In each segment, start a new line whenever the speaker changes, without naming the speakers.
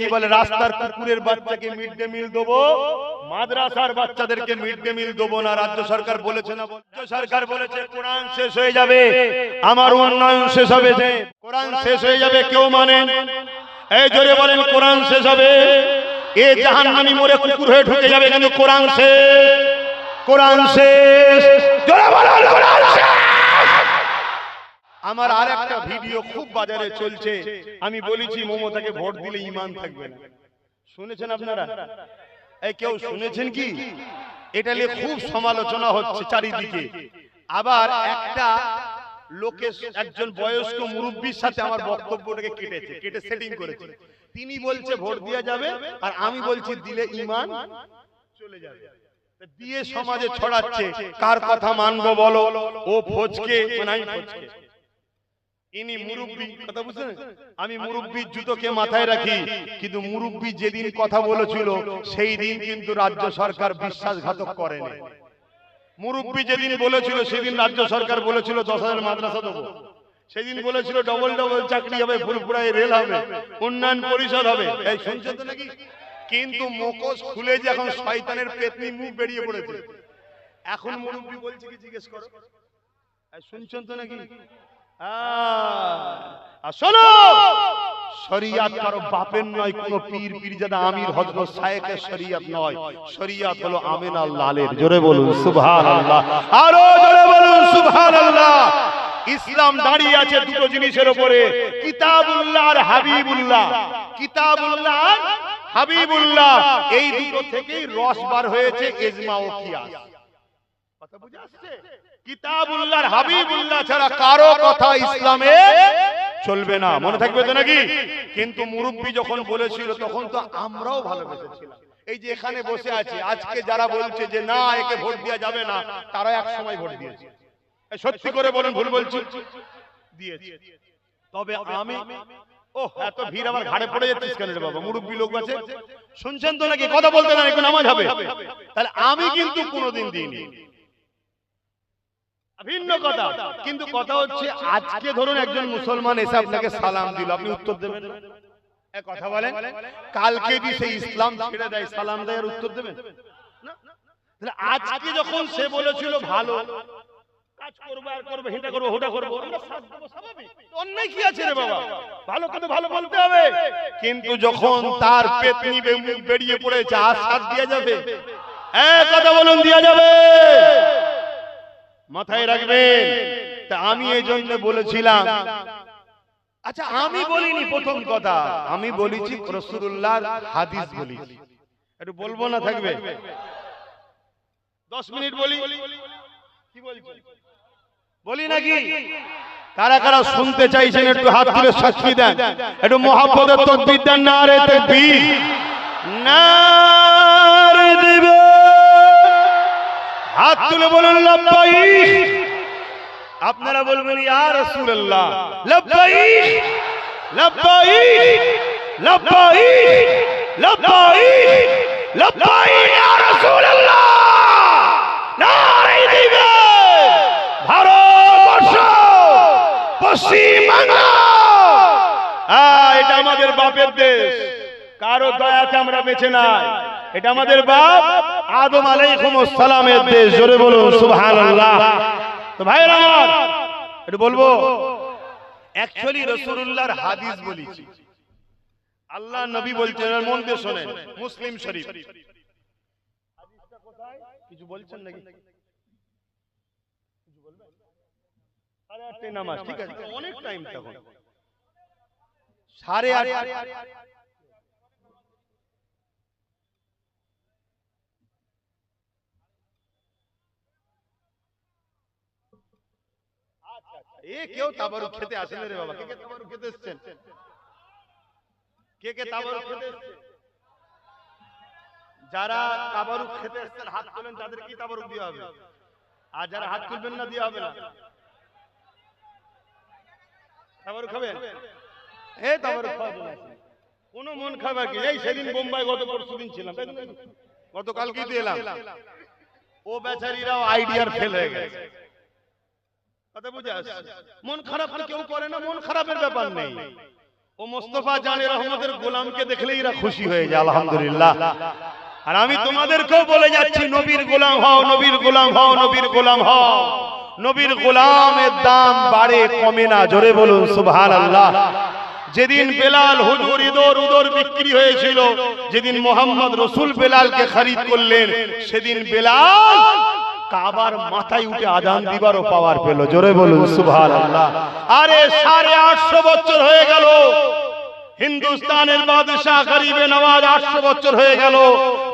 কি বলে রাস্তার কুকুরের বাচ্চাকে মিড ডে মিল দেবো? মাদ্রাসার বাচ্চাদেরকে মিড ডে মিল দেবো না, রাজ্য সরকার বলেছে না, রাজ্য সরকার বলেছে, কোরআন শেষ হয়ে যাবে। আমার উন্নয়ন শেষ হবে কোরআন শেষ হয়ে যাবে, কেউ মানেন এই জোরে বলেন, কোরআন শেষ হবে। এ জাহান্নামী মরে কুকুর হয়ে ঢুকে যাবে, কিন্তু কোরআন শেষ কোরআন শেষ। জোরে বলেন, কোরআন আমার আর একটা ভিডিও খুব বাজারে চলছে। আমি বলেছি মমতাকে ভোট দিলে ইমান থাকবে না। শুনেছেন আপনারা? এই কেউ শুনেছেন কি? এটা নিয়ে খুব সমালোচনা হচ্ছে চারিদিকে। আবার একটা লোকে একজন বয়স্ক মুরব্বীর সাথে আমার বক্তব্যটাকে কেটেছে। কেটে সেটিং করেছে। তিনি বলছে ভোট দেওয়া যাবে আর আমি বলছি দিলে ইমান চলে যাবে। দিয়ে সমাজে ছড়াচ্ছে। কার কথা মানবো বলো? ও ফোজকে মানে আমি ফোজকে ইনি মুরব্বী কথা বুঝছেন? আমি মুরব্বীর জুতোকে মাথায় রাখি কিন্তু মুরব্বী যেদিন কথা বলেছিল সেই দিন কিন্তু রাজ্য সরকার বিশ্বাসঘাতক করেনি। মুরব্বী যেদিন বলেছিল সেদিন রাজ্য সরকার বলেছিল দশ হাজার মাদ্রাসা দেবো। সেদিন বলেছিল ডবল ডবল চাকরি হবে ফুরফুরায় রেল হবে। উন্নয়ন পরিষদ হবে। এই শুনছেন তো নাকি? কিন্তু মুখোশ খুলে যে এখন শয়তানের পেতনি মুখ বেরিয়ে পড়েছে। এখন মুরব্বী বলছে কি জিজ্ঞেস করো? শুনছেন তো নাকি শোনো শরিয়াত কারও বাপের নয় কোন পীর পীরজাদা আমির হযরত শায়েখের শরিয়াত নয়। শরিয়াত হলো আমিনা লালের জোরে বলুন সুবহানাল্লাহ। আরও জোরে বলুন সুবহানাল্লাহ। ইসলাম দাঁড়িয়ে আছে দুটো জিনিসের উপরে। কিতাবুল্লাহ আর হাবিবুল্লাহ। কিতাবুল্লাহ আর হাবিবুল্লাহ। এই দুটো থেকেই রস বার হয়েছে ইজমা ও কিয়াস। কথা বুঝে আসছে? কিতাবুল্লাহর হাবিবুল্লাহ ছাড়া কারও কথা ইসলামে চলবে না। মনে থাকবে তো নাকি? কিন্তু মুরব্বী যখন বলেছিল তখন তো আমরাও ভালোবেসেছিলাম। এই যে এখানে বসে আছে আজকে যারা বলছে যে না একে ভোট দেওয়া যাবে না তারা এক সময় ভোট দিয়েছে। সত্যি করে বলেন ভুল বলছি। দিয়েছে। তবে আমি ও এত ভিড় আমার ঘাড়ে পড়ে যাচ্ছিস কেন রে বাবা? মুরব্বী লোক আছে। শুনছেন তো নাকি? কথা বলতে না একটু নামাজ হবে। তাহলে আমি কিন্তু কোনোদিন দিইনি। ভিন্ন কথা। কিন্তু কথা হচ্ছে আজকে ধরুন একজন মুসলমান এসে আপনাকে সালাম দিল আপনি উত্তর দেবেন? কথা বলেন। কালকে যদি সেই ইসলাম ছেড়ে দেয়? সালাম দেয় আর উত্তর দেবেন? আজকে যখন সে বলেছিল ভালো কাজ করব আর করব হেটা করব হোটা করব আমরা সাথ দেবো স্বাভাবিক। অন্যায় কি আছে রে বাবা? ভালো কথা ভালো বলতে হবে। কিন্তু যখন তার পেতনি বে- মুখ বেরিয়ে পড়েছে আর সাথ দেওয়া যাবে এক কথা বলুন দেওয়া যাবে। মাথায় রাখবেন। তা আমি এই জন্য বলেছিলাম। আচ্ছা আমি বলিনি প্রথম কথা। আমি বলেছি রসুল্লাহ হাদিস বলেছি একটু বলব না থাকবে? দশ মিনিট বলি। কি বলছি? বলি নাকি? কারা কারা শুনতে চাইছেন একটু হাত তুলে সাক্ষী দেন। একটু মহাপদের তকবির দেন। না রে তকবির না রে দিবে। হাত তুলে বলুন আপনারা বলবেন ইয়া রাসূলুল্লাহ। আহ, এটা আমাদের বাপের দেশ। কারও দয়াতে আমরা বেঁচে নাই। এটা আমাদের বাপ। আদম আলাইকুম সালামের দেশ, জোরে বলুন, সুবহানাল্লাহ। তো ভাইরা আমার, একটু বলব অ্যাকচুয়ালি রাসূলুল্লাহর হাদিস বলেছি। আল্লাহ নবী বলছেন মন দিয়ে শোনেন, মুসলিম শরীফ। হাদিসটা কোথায় কিছু বলছেন নাকি? কিছু বলবেন? সাড়ে আটটায় নামাজ, ঠিক আছে? অনেক টাইম তখন। সাড়ে আট এ কেউ তাবারু খেতে আসেন রে বাবা। কে কে তাবারু খেতে এসছেন? কে কে তাবারু খেতে যারা তাবারু খেতে এসছেন হাত তোলেন তাদের কি তাবারু দেওয়া হবে? আর যারা হাত তুলবেন না দেওয়া হবে না। তাবারু খাবেন? এ তাবারু খাওয়াবেন না। কোনো মন খাবার কি। এই সেদিন বোম্বাই গত পরশু দিন ছিলাম? গতকালকেই তো এলাম। ও বেচারিরাও আইডিয়ার ফেল হয়ে গেছে। কথা বুঝে মন খারাপ কেউ করে না মন খারাপের ব্যাপার নেই। ও মোস্তফা জানে রহমতের গোলামকে দেখলেই এরা খুশি হয়ে যায় আলহামদুলিল্লাহ। আর আমি তোমাদেরকেও বলে যাচ্ছি নবীর গোলাম হও নবীর গোলাম হও নবীর গোলাম হও। নবীর গোলামের দাম বাড়ে কমে না জোরে বলুন সুবহানাল্লাহ। যেদিন বেলাল হুজুর ইদর উদর বিক্রি হয়েছিল যেদিন মোহাম্মদ রসুল বেলালকে খরিদ করলেন সেদিন বেলাল কাবার মাথায় উঠে আজান দিবারও পাওয়ার পেল। জোরে বলুন সুবহানাল্লাহ। আরে সাড়ে আটশো বছর হয়ে গেল। হিন্দুস্তানের বাদশাহ গরিবে নওয়াজ আটশো বছর হয়ে গেল।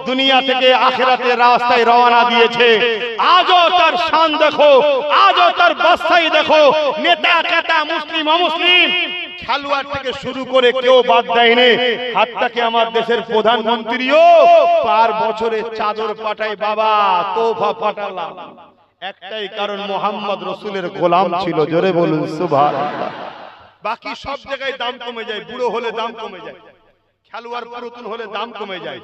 দুনিয়া থেকে আখেরাতে রাস্তায় রওনা দিয়েছে। আজও তার শান দেখো আজও তার বাস্তাই দেখো। নেতা কেতা মুসলিম অমুসলিম খেলোয়াড় থেকে শুরু করে কেউ বাদ দেয়নি। হাতটাকে আমার দেশের প্রধানমন্ত্রীও পার বছরে চাদর পাঠায়, বাবা তোফা পাঠালাম। একটাই কারণ, মোহাম্মদ রসুলের গোলাম ছিল। জোরে বলুন, সুবহানাল্লাহ। বাকি সব জায়গায় দাম কমে যায়, বুড়ো হলে দাম কমে যায়। খেলোয়াড় পুরাতন হলে দাম কমে যায়।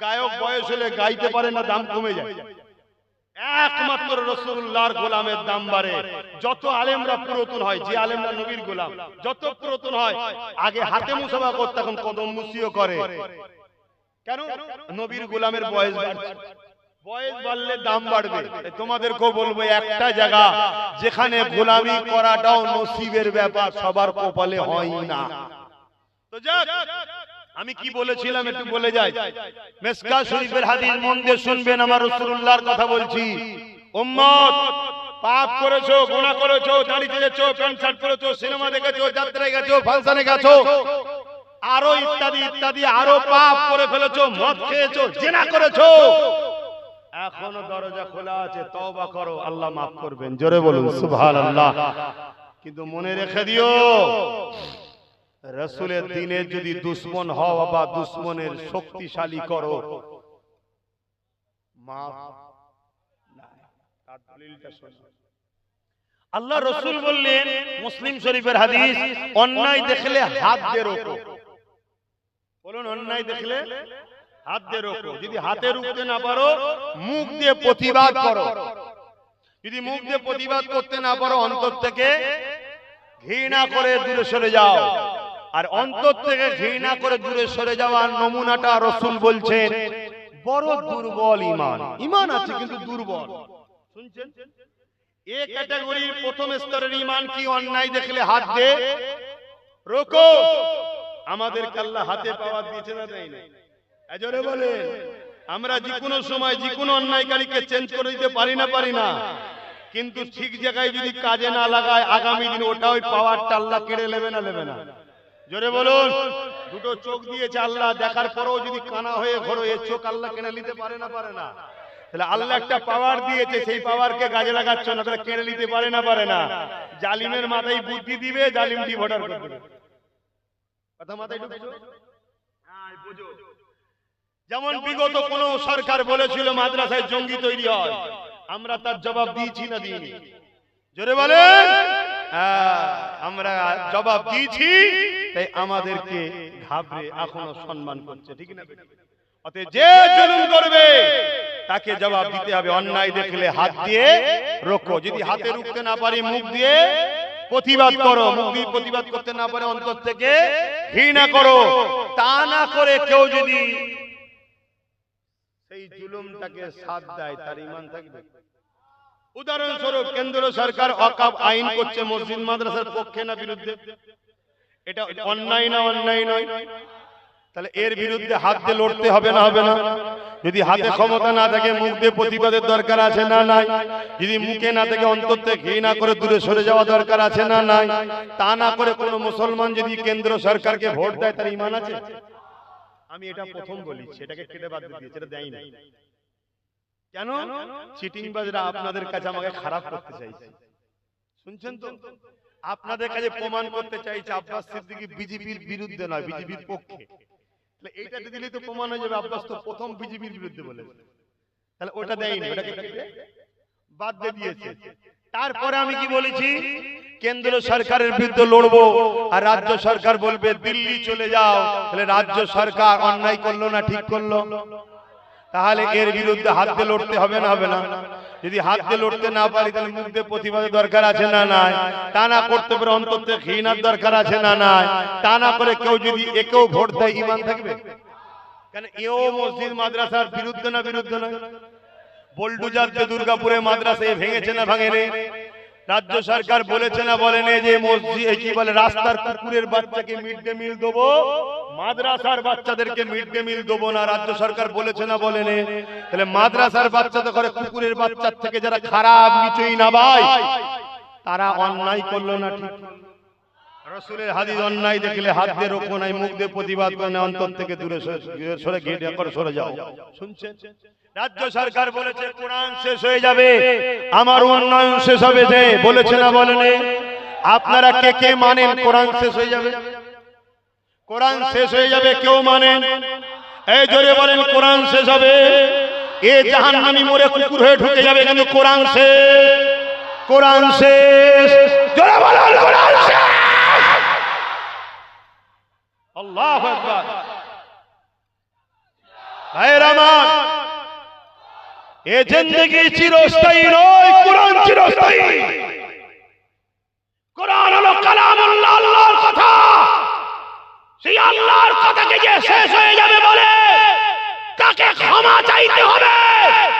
গায়ক বয়স হলে গাইতে পারে না, দাম কমে যায়। একমাত্র রসুল্লাহর গোলামের দাম বাড়ে। যত আলেমরা পুরাতন হয়, যে আলেমরা নবীর গোলাম, যত পুরাতন হয়, আগে হাতে মুসাফা করতে, এখন কদম মুসিও করে। কেন? নবীর গোলামের বয়স বাড়ছে। বয়স বাড়লে দাম বাড়বে। তাই তোমাদেরকেও বলব, একটা জায়গা যেখানে গোলামি করাটাও নসিবের ব্যাপার, সবার কপালে হয় না। তো আমি কি বলেছিলাম একটু বলে যাই? মেসকা শরীফের হাদিস মন দিয়ে শুনবেন আমার রাসূলুল্লাহর কথা বলছি। উম্মত পাপ করেছ গুনাহ করেছ দাড়ি দিয়েছ প্যান্ট শার্ট করেছ সিনেমা দেখেছ যাত্রায় গেছো ফাংশনে গেছো। আরও ইত্যাদি ইত্যাদি আরও পাপ করে ফেলেছো মদ খেয়েছো জেনা করেছ। এখনও দরজা খোলা আছে তওবা করো আল্লাহ মাফ করবেন। জোরে বলুন সুবহানাল্লাহ। কিন্তু মনে রেখে দিও। রসুলের দিনে যদি দুশ্মন হও বা দুশ্মনের শক্তিশালী করো। আল্লাহ রসুল বললেন মুসলিম শরীফের হাদিস অন্যায় দেখলে হাত দিয়ে রোকো। বলুন অন্যায় দেখলে হাত দিয়ে রোকো। যদি হাতে রুখতে না পারো মুখ দিয়ে প্রতিবাদ করো। যদি মুখ দিয়ে প্রতিবাদ করতে না পারো অন্তর থেকে ঘৃণা করে দূরে সরে যাও। আর অন্তর থেকে ঘৃণা করে দূরে সরে যাওয়ার নমুনাটা রসুল বলছেন বড় দুর্বল ইমান। ইমান। আছে কিন্তু দুর্বল। শুনছেন? এ ক্যাটাগরির প্রথম স্তরের ইমান কি অন্যায় দেখলে হাত দে? রোকো! আমাদের কাল্লা হাতে পাওয়ার দিয়েছে না দেয় না এজরে বলে আমরা যে কোনো সময় যে কোনো অন্যায়কারীকে চেঞ্জ করে দিতে পারি না পারি না। কিন্তু ঠিক জায়গায় যদি কাজে না লাগায় আগামী দিন ওটা ওই পাওয়ারটা আল্লাহ কেড়ে নেবে না। নেবে না। জোরে বলুন। দুটো চোখ দিয়েছে আল্লাহ দেখার পরেও যদি কানা হয়ে ঘোরো এর চোখ আল্লাহ কেড়ে নিতে পারে না পারে না। তাহলে আল্লাহ একটা পাওয়ার দিয়েছে সেই পাওয়ারকে কাজে লাগাচ্ছ না তাহলে কেড়ে নিতে পারে না পারে না। জালিমের মাথায় বুদ্ধি দিবে জালিম ডি ভোটার করে দেবে। কথা মাথায় ঢুকছো? হ্যাঁ, যেমন বিগত কোন সরকার বলেছিল মাদ্রাসায় জঙ্গি তৈরি হয়। আমরা তার জবাব দিয়েছি না দিইনি। জোরে বলেন। আমরা জবাব দিয়েছি, তাই আমাদেরকে ঘাবড়ে এখনও সম্মান করছে, ঠিক না যে জুলুম করবে, তাকে জবাব দিতে হবে, অন্যায় দেখলে হাত দিয়ে যদি হাতে রুখতে না পারি মুখ দিয়ে, প্রতিবাদ করো, মুখ দিয়ে প্রতিবাদ করতে না পারে অন্তর থেকে ঘৃণা করো, তা না করে কেউ যদি সেই জুলুমটাকে সাথ দেয়, তার ইমান থাকবে? উদাহরণস্বরূপ, কেন্দ্র সরকার অকাব আইন করছে মসজিদ মাদ্রাসার পক্ষে না বিরুদ্ধে? এটা অন্যায় না অন্যায় নয়? তাহলে এর বিরুদ্ধে হাত দিয়ে লড়তে হবে না হবে না? যদি হাতে ক্ষমতা না থাকে, মুখ দিয়ে প্রতিবাদের দরকার আছে না নাই? যদি মুখে না থাকে, অন্তর থেকে ঘৃণা করে দূরে সরে যাওয়া দরকার আছে না নাই? তা না করে কোনো মুসলমান যদি কেন্দ্র সরকারকে ভোট দেয়, তার ইমান আছে? আমি এটা প্রথম বলি, সেটাকে কেটে বাদ দিয়ে দিয়েছে, এটা দেয় না কেন? চিটিং বাজরা আপনাদের কাছে আমাকে খারাপ করতে চাইছে। শুনছেন তো? আপনাদের কাছে প্রমাণ করতে চাইছে আব্বাস সিদ্দিকী বিজেপির বিরুদ্ধে নয় বিজেপির পক্ষে। তাহলে এইটাতে দিলে তো প্রমাণ হয়ে যাবে আব্বাস তো প্রথম বিজেপির বিরুদ্ধে বলেছে। তাহলে ওটা দেয়নি ওটাকে বাদ দিয়ে দিয়েছে। তারপরে আমি কি বলেছি? কেন্দ্র সরকারের বিরুদ্ধে লড়বো। আর রাজ্য সরকার বলবে দিল্লি চলে যাও। তাহলে রাজ্য সরকার অন্যায় করল না ঠিক করল? তাহলে এর বিরুদ্ধে হাত দিয়ে লড়তে হবে না হবে না। যদি হাত দিয়ে লড়তে না পারি তাহলে মুখ দিয়ে প্রতিবাদের দরকার আছে না নাই? তা না করতে পারে অন্তর থেকে ঘৃণার দরকার আছে না নাই? তা না করে কেউ যদি একেও ভোট দেয় ইমান থাকবে? কেন এও মসজিদ মাদ্রাসার বিরুদ্ধে না বিরুদ্ধে নয়। বল্ডুজার যে দুর্গাপুরে মাদ্রাসা ভেঙেছে না ভাঙে রে রাজ্য সরকার বলেছে না বলেনি যে মসজিদ কি বলে রাস্তার কুকুরের বাচ্চাকে মিড ডে মিল দেবো? মাদ্রাসার বাচ্চাদেরকে মিড ডে মিল দেবো না, রাজ্য সরকার বলেছে না বলেনি। তাহলে মাদ্রাসার বাচ্চাদের ঘরে কুকুরের বাচ্চার থেকে যারা খারাপ, নিচই না ভাই, তারা অন্যায় করল না ঠিক। রসুলের হাদিস অন্যায় দেখলে হাত দিয়ে রোকো নাই, মুখ দিয়ে প্রতিবাদ করে অন্তর থেকে দূরে সরে- করে সরে যাও। শুনছেন? রাজ্য সরকার বলেছে, কোরআন শেষ হয়ে যাবে, আমার উন্নয়ন শেষ হবে যে, বলেছে না বলেনি? আপনারা কে কে মানেন, কোরআন শেষ হয়ে যাবে? কোরআন শেষ হয়ে যাবে কেউ মানেন এই জোরে বলেন কোরআন শেষ হবে? এ জাহান্নামী মরে কুকুর হয়ে ঢুকে যাবে কিন্তু কোরআন শেষ। কোরআন শেষ। জোরে বলেন কোরআন শেষ। আল্লাহ আকবার। ভাইয়ের আমার এ জিন্দগি চিরস্থায়ী নয় কোরআন চিরস্থায়ী। কোরআন হলো কালামুল্লাহ আল্লাহর কথা সেই আল্লাহর কথাকে যে শেষ হয়ে যাবে বলে, তাকে ক্ষমা চাইতে হবে।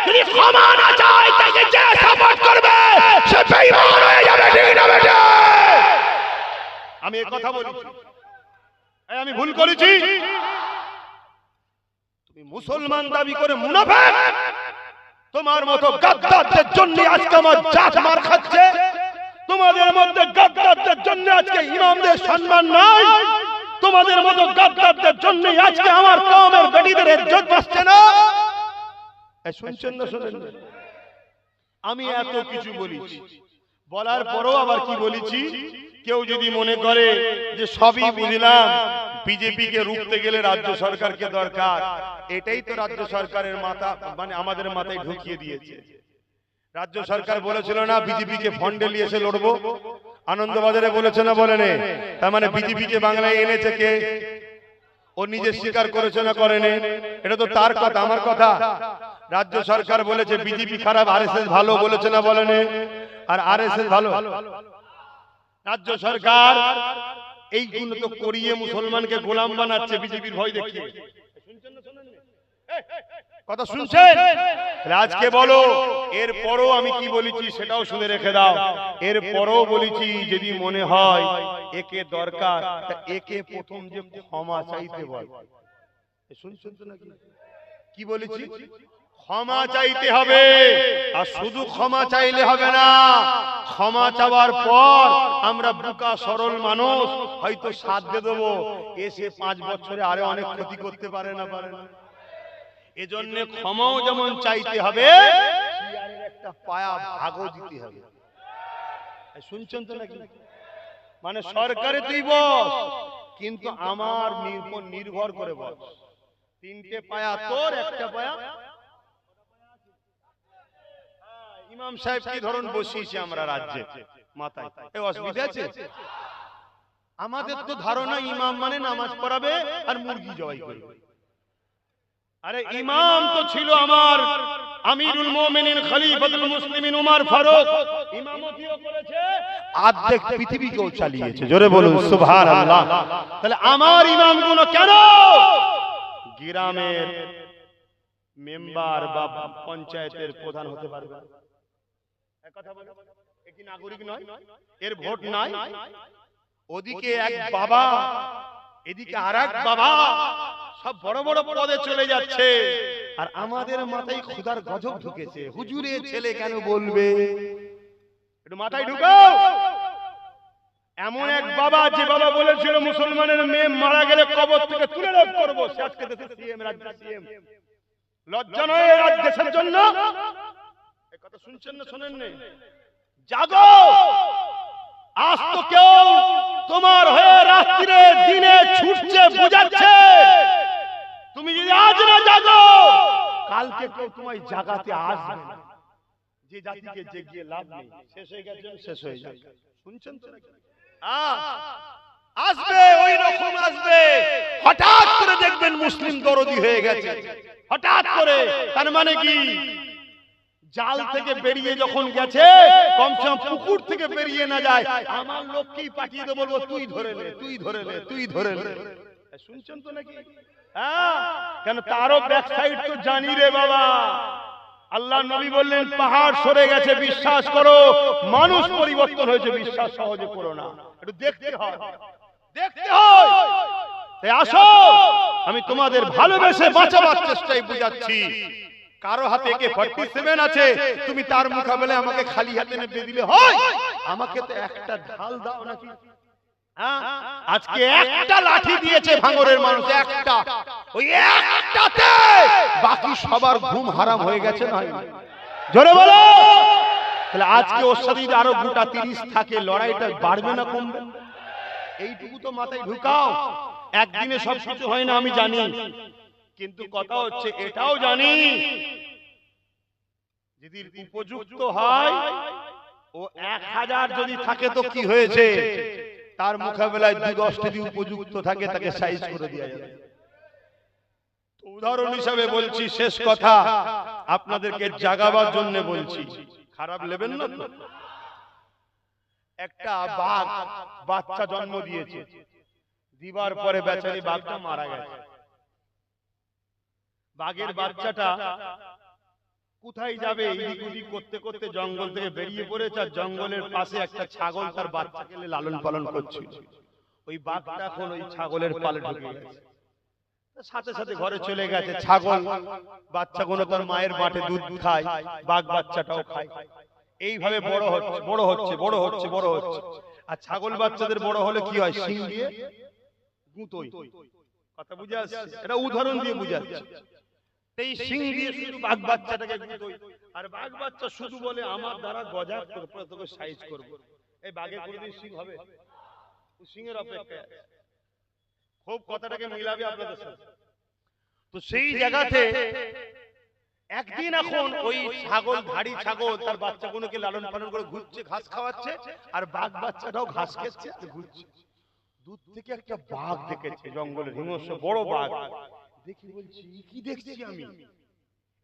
যদি ক্ষমা না চায়, তাকে যে সাপোর্ট করবে, সে বেঈমান হয়ে যাবে, ঠিক না বেটা? আমি এই কথা বলি। এই, আমি ভুল করেছি? তুমি মুসলমান দাবি করে মুনাফেক। তোমার মতো গাদ্দারদের জন্য আজকে আমার জাত মার খাচ্ছে। তোমাদের মধ্যে গাদ্দারদের জন্য আজকে ইমামদের সম্মান নাই। তোমাদের মতো গাদ্দারদের জন্য আজকে আমার কওমের বেটিদের ইজ্জত বাঁচছে না? এই শুনছেন না শুনেন? আমি এত কিছু বলেছি। বলার পরও আবার কি বলেছি? কেউ যদি মনে করে যে সবই বুঝলাম বিজেপি কে রুখতে গেলে রাজ্য সরকারকে দরকার, এটাই তো রাজ্য সরকারের মাথা মানে আমাদের মাথায় ঢুকিয়ে দিয়েছে। রাজ্য সরকার বলেছিল না বিজেপি কে ফন্ডে নিয়ে এসে লড়বো। আনন্দবাজারে বলেছে না বলেনে? তার মানে বিজেপি কে? বাংলায় এনেছে কে? ও নিজে স্বীকার করেছে না করেনি? এটা তো তার কথা আমার কথা। রাজ্য সরকার বলেছে বিজেপি খারাপ আরএসএস ভালো বলেছে না বলেনি? আর আরএসএস ভালো। রাজ্য সরকার এইগুলো তো করিয়ে মুসলমানকে গোলাম বানাচ্ছে বিজেপির ভয় দেখিয়ে। কথা শুনছেন? রাজকে বলো এর পরও আমি কি বলেছি সেটাও শুনে রেখে দাও। এর পরও বলেছি যদি মনে হয় একে দরকার একে প্রথম যে ক্ষমা চাইতে বল কি বলেছি? ক্ষমা চাইতে হবে, আর শুধু ক্ষমা চাইলে হবে না। ক্ষমা চাওয়ার পর আমরা বুকা, সরল মানুষ, হয়তো সাথ দিয়ে দেবো, এসে পাঁচ বছরে আরে অনেক ক্ষতি করতে পারে না পারে না। এজন্য ক্ষমাও যেমন চাইতে হবে একটা পায়া ভাগও দিতে হবে। শুনছেন তো নাকি? মানে সরকারে তুই বস। কিন্তু আমার নির্ভর নির্ভর করে বস। তিনটে পায়া তোর একটা পায়া হ্যাঁ, ইমাম সাহেব কি ধরুন বসিয়েছি আমরা রাজ্যে? মাথায়। অসুবিধা আছে? আমাদের তো ধারণা ইমাম মানে নামাজ পড়াবে আর মুরগি জবাই করবে। আরে ইমাম তো ছিল আমার আমিরুল মুমিনিন খলিফাতুল মুসলিমিন উমর ফারুক ইমামতিও করেছে অর্ধেক পৃথিবীকেও চালিয়েছে। জোরে বলুন সুবহানাল্লাহ। তাহলে আমার ইমামগুলো কেন? গ্রামের মেম্বার বা পঞ্চায়েতের প্রধান হতে পারবে। এক কথা বলো, নাগরিক নয়? এর ভোট নাই? ওদিকে এক বাবা এদিকে আর এক বাবা সব বড় বড় পদে চলে যাচ্ছে। আর আমাদের মাথায় খুদার গজব ঢুকেছে। হুজুরে ছেলে কেন বলবে? একটু মাথায় ঢুকাও। এমন এক বাবা যে বাবা বলেছিল মুসলমানের মেয়ে মারা গেলে কবর থেকে তুলে লাভ করব। লজ্জা নয় রাজ্য দেশের জন্য। কথা শুনছেন না শোনেন জাগো! আজ তো কেউ তোমার হয়ে রাত্রিরে দিনে ছুটছে, বুঝাচ্ছে। তুমি যদি আজ না জাগো, কালকে কেউ তোমায় জাগাতে আসবে যে জাতিকে জেগিয়ে লাভ নেই, শেষ হয়ে গেছে, শেষ হয়ে যাবে শুনছেন তো আসবে ওই রকম আসবে। হঠাৎ করে দেখবেন মুসলিম দরদি হয়ে গেছে। হঠাৎ করে, তার মানে কি? জাল থেকে বেরিয়ে যখন গেছে কমসে কম পুকুর থেকে বেরিয়ে না যায়। আমার লোককেই পাঠিয়ে দেবো বলব তুই ধরে নে তুই ধরে নে তুই ধরে নে। শুনছেন তো নাকি? হ্যাঁ কেন তারও ব্যাক সাইড তো জানি রে বাবা। আল্লাহ নবী বললেন পাহাড় সরে গেছে বিশ্বাস করো মানুষ পরিবর্তন হয়েছে বিশ্বাস সহজে করো না। একটু দেখতে হয়। দেখতে হয়। তাই আসো আমি তোমাদের ভালোবেসে বাঁচাবার চেষ্টাই বুঝাচ্ছি। কারও হাতে একে ফর্টি সেভেন আছে তুমি তার মোকাবেলায় আমাকে খালি হাতে নেবে দিলে হয়। আমাকে তো একটা ঢাল দাও নাকি? হ্যাঁ? আজকে একটা লাঠি দিয়েছে ভাঙরের মানুষ একটা। ওই একটাতে! বাকি সবার ঘুম হারাম হয়ে গেছে না জোরে বলো! তাহলে আজকে ওর সাথে যদি আরও গোটা তিরিশ থাকে লড়াইটা বাড়বে না কমবে। এইটুকু তো মাথায় ঢুকাও। একদিনে সব কিছু হয় না আমি জানি। কিন্তু কথা হচ্ছে এটাও জানি। যদি উপযুক্ত হয় ও এক হাজার যদি থাকে তো কি হয়েছে? তার মোকাবেলায় দুই দশটা যদি উপযুক্ত থাকে তাকে সাইজ করে দেওয়া যাবে। উদাহরণ হিসাবে বলছি শেষ কথা আপনাদেরকে জাগাবার জন্য বলছি। খারাপ নেবেন না তো? একটা বাঘ বাচ্চা জন্ম দিয়েছে। দিবার পরে বেচারি বাঘটা মারা গেছে। বাঘের বাচ্চাটা কোথায় যাবে? এদিক ওদিক করতে করতে জঙ্গল থেকে বেরিয়ে পড়েছে আর জঙ্গলের পাশে একটা ছাগল তার বাচ্চাকে নিয়ে লালন পালন করছিল। ওই বাঘটা এখন ওই ছাগলের পালে ঢুকে গেছে। সাথে সাথে ঘরে চলে গেছে ছাগল। বাচ্চাগুলো তার মায়ের মাঠে দুধ খায় বাঘ বাচ্চাটাও খায়। এইভাবে বড় হচ্ছে বড় হচ্ছে বড় হচ্ছে বড় হচ্ছে। আর ছাগল বাচ্চাদের বড় হলে কি হয়? শিং দিয়ে গুঁতোই। কথা বুঝে আসছে? এটা উদাহরণ দিয়ে বুঝাচ্ছে এই সিং দিয়ে শুধু বাঘ বাচ্চাটাকে গুঁতোই আর বাঘ বাচ্চা শুধু বলে আমার দ্বারা গজা করব তোকে সাইজ করব। এই বাঘের কোনদিন সিং হবে? সিংয়ের অপেক্ষায় আছে। খুব কথাটাকে মিলাবে আপনাদের সাথে। তো সেই জায়গাতে একদিন এখন ওই ছাগল ধাড়ি ছাগল তার বাচ্চাগুলোকে লালন পালন করে ঘুরছে ঘাস খাওয়াচ্ছে আর বাঘ বাচ্চাটাও ঘাস খেচ্ছে আর ঘুরছে। দূর থেকে একটা বাঘ দেখেছে জঙ্গলে হিংস্র বড় বাঘ। দেখি বলছি কি দেখছি আমি?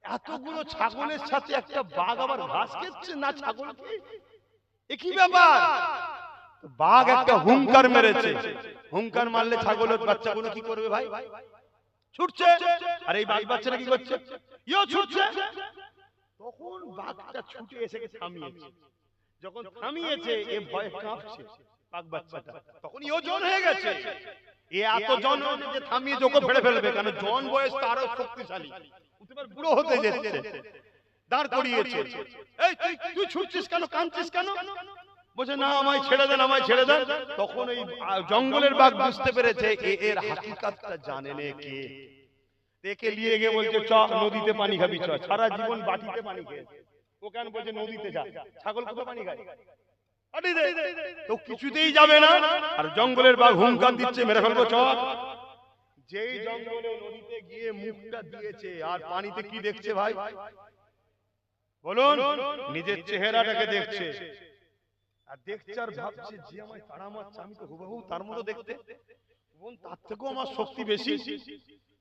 এতগুলো ছাগলের সাথে একটা বাঘ আবার ঘাস খেচ্ছে না ছাগল কি ব্যাপার? বাঘ একটা হুঙ্কার মেরেছে। হুঙ্কার মারলে ছাগলের বাচ্চাগুলো কি করবে ভাই? ছুটছে। আর এই বাঘ বাচ্চাটা কি করছে? ইও ছুটছে। তখন বাঘটা ছুটে এসে থামিয়েছে। যখন থামিয়েছে এ ভয়ে কাঁপছে বাঘ বাচ্চাটা। তখন ইও জন হয়ে গেছে। এ এত জন যে থামিয়ে ফেলে ফেলবে কারণ জন বয়স শক্তিশালী। বুড়ো হতে যাচ্ছে। দাঁড় করিয়েছে। এই তুই তুই ছুটছিস কেন? কাঁদছিস কেন? বলছে না আমায় ছেড়ে দেন আমায় ছেড়ে দেন। তখন এই আহ, জঙ্গলের বাঘ বুঝতে পেরেছে এর হাকিকাতটা জানে নে কে? একে নিয়ে গিয়ে বলছে চ নদীতে পানি খাবি চ। সারা জীবন বাটিতে পানি খেয়েছে ও কেন বলছে নদীতে যা। ছাগল কোথায় পানি খায়। তো কিছুতেই যাবে না। আর জঙ্গলের বাঘ হুঙ্কার দিচ্ছে মেরে ফেলব চ যেই জঙ্গলে নদীতে গিয়ে মুখটা দিয়েছে আর পানিতে কি দেখছে ভাই? বলুন নিজের চেহারাটাকে দেখছে। আর দেখছে আর ভাবছে যে আমায় তারা মারছে আমি তো হুবহু তার মতো দেখতে। তার থেকেও আমার শক্তি বেশি।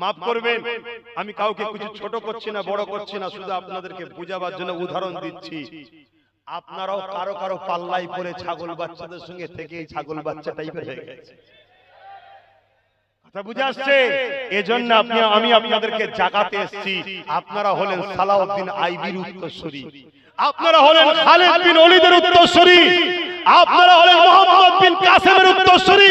মাফ করবেন। আমি কাউকে কিছু ছোট করছি না বড় করছি না শুধু আপনাদেরকে বুঝাবার জন্য উদাহরণ দিচ্ছি। আপনারাও কারও কারও পাল্লাই পরে ছাগল বাচ্চাদের সঙ্গে থেকে ছাগল বাচ্চা টাইপের হয়ে গেছে। বুঝে আসছে? এজন্য আপনি আমি আপনাদেরকে জাগাতে এসেছি। আপনারা হলেন সালাউদ্দিন আইবির উত্তরসূরি। আপনারা হলেন খালেদ বিন ওলিদের উত্তরসূরি। আপনারা হলেন মোহাম্মদ বিন কাসেমের উত্তরসূরি।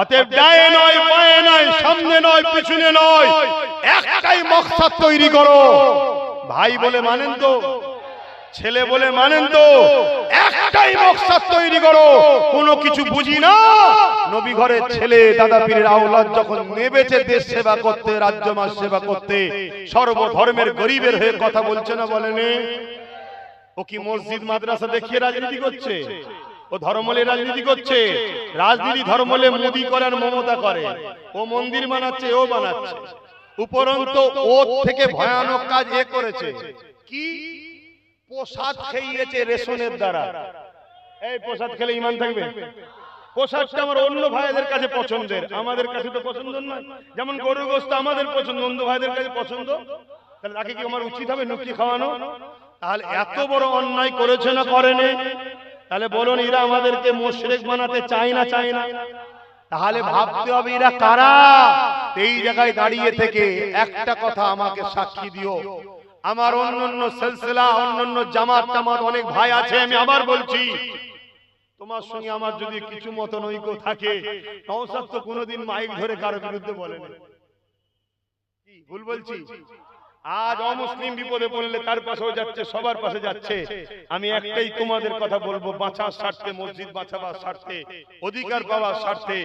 অতএব ডায়ে নয় পায়ে নয় সামনে নয় পিছনে নয়। একটাই মকসদ তৈরি করো। ভাই বলে মানেন তো। ছেলে বলে মানেন তো। একটাই মকসদ তৈরি করো। কোনো কিছু বুঝি না। নবী ঘরের ছেলে দাদা পীরের আওলাদ যখন নেবেছে দেশ সেবা করতে রাজ্য মাস সেবা করতে সর্বধর্মের গরিবের হয়ে কথা বলছে না বলেনি ও কি মসজিদ মাদ্রাসা দেখিয়ে রাজনীতি করছে? ও ধর্মলে রাজনীতি করছে। রাজনীতি ধর্মলে মোদি করার মমতা করে। ও মন্দির বানাচ্ছে, ও বানাচ্ছে। উপরন্ত ও থেকে ভয়ানক কাজ এ করেছে। কি? প্রসাদ খেয়েছে রেশনের দ্বারা। এই প্রসাদ খেলে ইমান থাকবে? প্রসাদটা আমার অন্য ভাইদের কাছে পছন্দের। আমাদের কাছে তো পছন্দ নয়। যেমন গরুর গোস্ত আমাদের পছন্দ, অন্য ভাইদের কাছে পছন্দ। তাহলে তাকে কি আমার উচিত হবে নুকি খাওয়ানো? তাহলে এত বড় অন্যায় করেছে না করেনি? তাহলে বলুন, এরা আমাদেরকে মোশরেক বানাতে চায় না চায় না। তাহলে ভাবতে হবে, এরা কারা? এই জায়গায় দাঁড়িয়ে থেকে একটা কথা আমাকে সাক্ষী দিও। আমার অন্যান্য সিলসিলা, অন্যান্য জামাত টামাত অনেক ভাই আছে, আমি আবার বলছি, তোমার সঙ্গে আমার যদি কিছু মতন ঐক্য থাকে নওসাদ তো কোনোদিন মাইক ধরে কারও বিরুদ্ধে বলেনি। ভুল বলছি? আজ অমুসলিম বিপদে পড়লে তার পাশেও যাচ্ছে, সবার পাশে যাচ্ছে। আমি একটাই তোমাদের কথা বলব, বাঁচার স্বার্থে, মসজিদ বাঁচাবার স্বার্থে, অধিকার পাওয়ার স্বার্থে।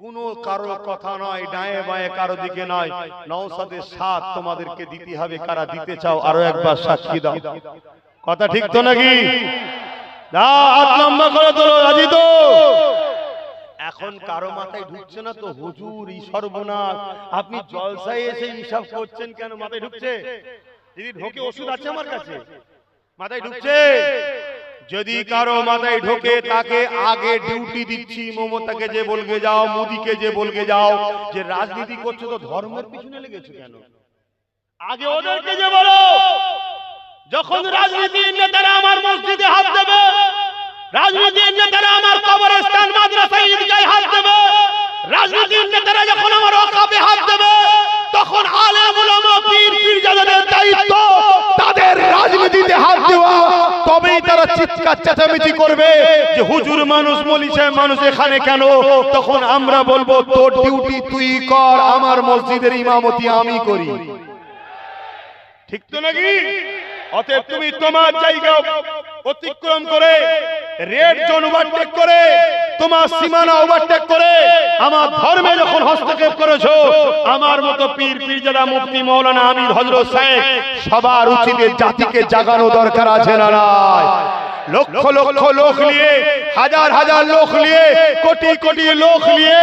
কোন কারও কথা নয়, ডায়ে বায়ে কারও দিকে নয়। নওসাদের সাথ তোমাদেরকে দিতে হবে, কারা দিতে চাও, আরও একবার সাক্ষী দাও। কথা ঠিক তো নাকি? না হাত লম্বা করে তোলো, রাজি তো? এখন কারও মাথায় ঢুকছে না তো হুজুর এই সর্বনাশ। আপনি জলসায় এসে হিসাব করছেন কেন? মাথায় ঢুকছে? যদি ঢোকে ওষুধ আছে আমার কাছে? মাথায় ঢুকছে? যদি কারও মাথায় ঢোকে তাকে আগে ডিউটি দিচ্ছি মমতাকে যে বলকে যাও মোদিকে যে বলকে যাও যে রাজনীতি করছ তো ধর্মের পিছনে লেগেছো কেন? আগে ওদেরকে যে বলো যখন রাজনীতির নেতারা আমার মসজিদে হাত চিৎকার চেঁচামেচি করবে যে হুজুর মানুষ মলিছে মানুষ এখানে কেন? তখন আমরা বলব, তোর ডিউটি তুই কর, আমার মসজিদের ইমামতি আমি করি। ঠিক তো নাকি? অতএব তুমি তোমার জায়গা অতিক্রম করে, রেড জোন ওভারটেক করে, তোমার সীমানা ওভারটেক করে, আমার ধর্মে যখন হস্তক্ষেপ করেছ। আমার মতো পীর, পীরজাদা মুফতি মৌলানা আমির হযরত সাহেব, সবার উচিত জাতিকে জাগানো দরকার আছে না নাই? লক্ষ লক্ষ লোক নিয়ে হাজার হাজার লোক নিয়ে কোটি কোটি লোক নিয়ে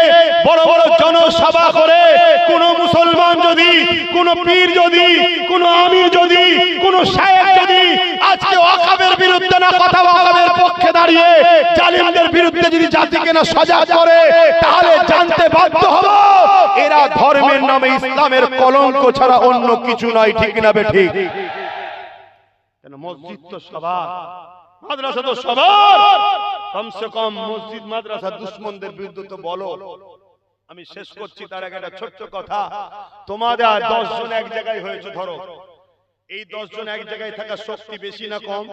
বড় বড় জনসভা করে কোন মুসলমান যদি কোন পীর যদি কোন আমির যদি কোন সাহেব যদি আজকে ওয়াকাবের বিরুদ্ধে না কথা ওয়াকাবের পক্ষে দাঁড়িয়ে জালিমদের বিরুদ্ধে যদি জাতিকে না সজাগ করে তাহলে জানতে বাধ্য হব। এরা ধর্মের নামে ইসলামের কলঙ্ক ছাড়া অন্য কিছু নয় ঠিক না বে ঠিক। কেন মসজিদ তো সবার মাদ্রাসা তো সবার। কমসে কম মসজিদ, মাদ্রাসা, দুশ্মনদের বিরুদ্ধে তো বলো। আমি শেষ করছি, তার আগে একটা ছোট্ট কথা। তোমাদের দশ জন এক জায়গায় হয়েছে, ধরো। এই দশ জন এক জায়গায় থাকা শক্তি বেশি না কম?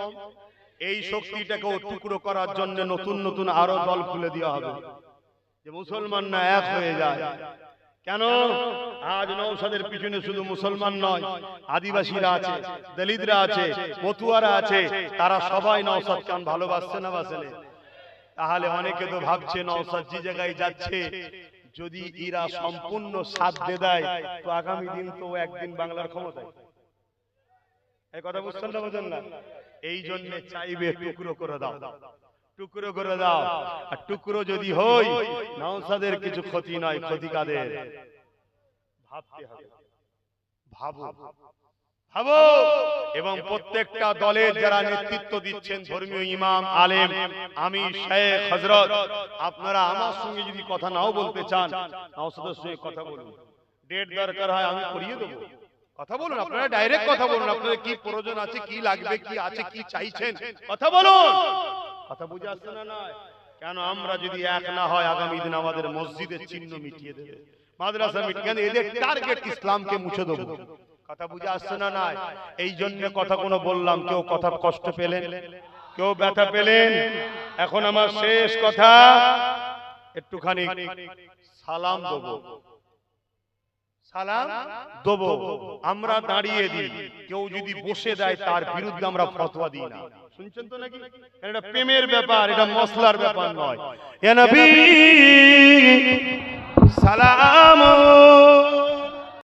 এই শক্তিটাকে টুকরো করার জন্য নতুন নতুন আরও দল খুলে দেওয়া হবে। যে মুসলমান না এক হয়ে যায়। কেন? আজ নৌসাদের পিছনে শুধু মুসলমান নয় আদিবাসীরা আছে দলিতরা আছে মতুয়ারা আছে তারা সবাই নৌসাদ খান ভালোবাসছে না বাসেনে তাহলে অনেকে তো ভাবছে নৌসাদ যে জায়গায় যাচ্ছে যদি এরা সম্পূর্ণ সাথ দিয়ে দেয় তো আগামী দিন তো একদিন বাংলার ক্ষমতায়। এই কথা বুঝছেন না বুঝেন না? এই জন্য চাইবে টুকরো করে দাও। টুকরো করে দাও। আর টুকরো যদি হই নওসাদের কিছু ক্ষতি নয় ক্ষতি কাদের? ভাবতে হবে। ভাবো। ভাবো। এবং প্রত্যেকটা দলের যারা নেতৃত্ব দিচ্ছেন ধর্মীয় ইমাম আলেম আমি শেখ হজরত। আপনারা আমার সঙ্গে যদি কথা নাও বলতে চান নওসাদের সঙ্গে কথা বলুন। ডেট দরকার হয় আমি করিয়ে দেবো। কথা বলুন আপনারা ডাইরেক্ট কথা বলুন আপনাদের কি প্রয়োজন আছে কি লাগবে কি আছে কি চাইছেন? কথা বলুন! কথা বুঝে আসছে না নয় কেন আমরা যদি এক না হয় আগামী দিন আমাদের মসজিদের চিহ্ন মিটিয়ে দেবে। মাদ্রাসা মিটিয়ে কেন এদের টার্গেট ইসলামকে মুছে দেবো। কথা বুঝে আসছে না নয় এই জন্য কথা কোনো বললাম কেউ কথা কষ্ট পেলেন? কেউ ব্যথা পেলেন? এখন আমার শেষ কথা একটুখানি সালাম দেবো। সালাম দেবো। আমরা দাঁড়িয়ে দিই। কেউ যদি বসে দেয় তার বিরুদ্ধে আমরা ফতোয়া দিই না। শুনছেন তো নাকি? এটা প্রেমের ব্যাপার এটা মশলার ব্যাপার নয়। এ নবী সালাম।